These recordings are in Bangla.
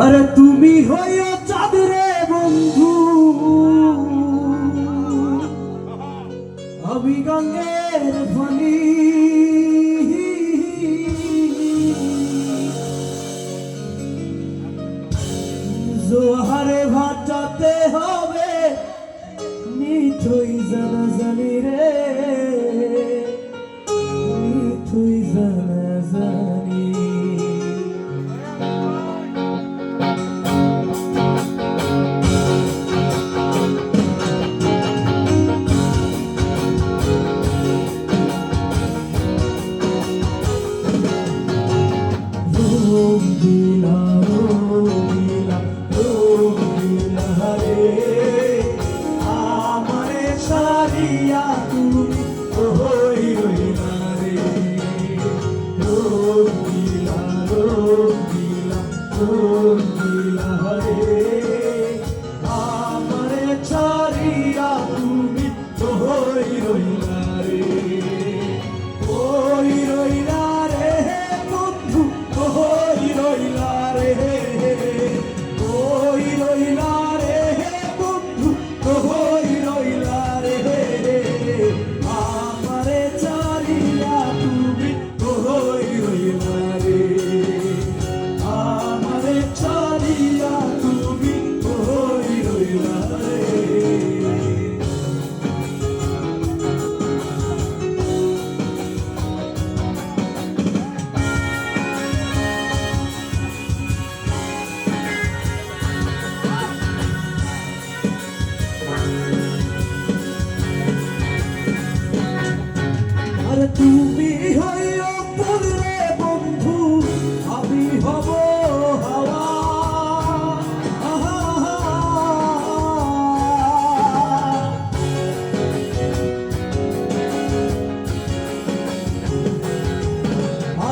আরে তুমি হইয়া চাঁদরে বন্ধু। আমি গঙ্গের ফনি জোহারে ভাটাতে হবে মিঠুই জানা জানি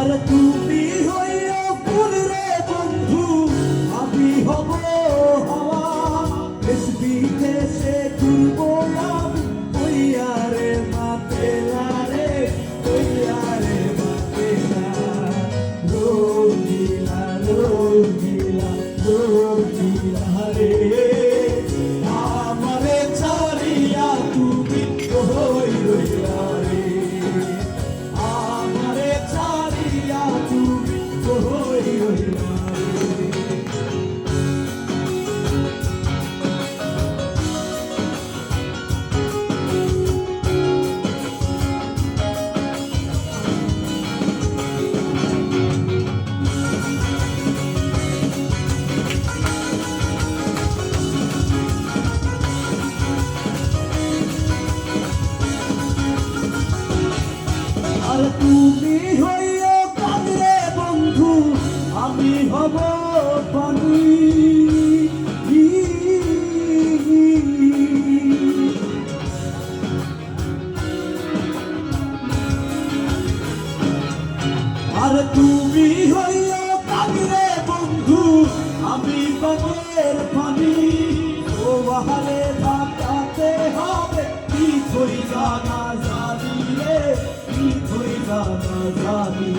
আর তুমি হইও পুরে বন্ধু আমি হব হাওয়া। দেশ বিদেশে ঘুরবো আমি হব পানি। আর তুমি হইও কাঁদরে বন্ধু, আমি পানের পানি। ও বাহারে বাঁচাতে হবে, কি থই জানা জানি রে, কি থই জানা জানি।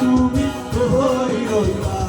তুমি ওই রইলা রে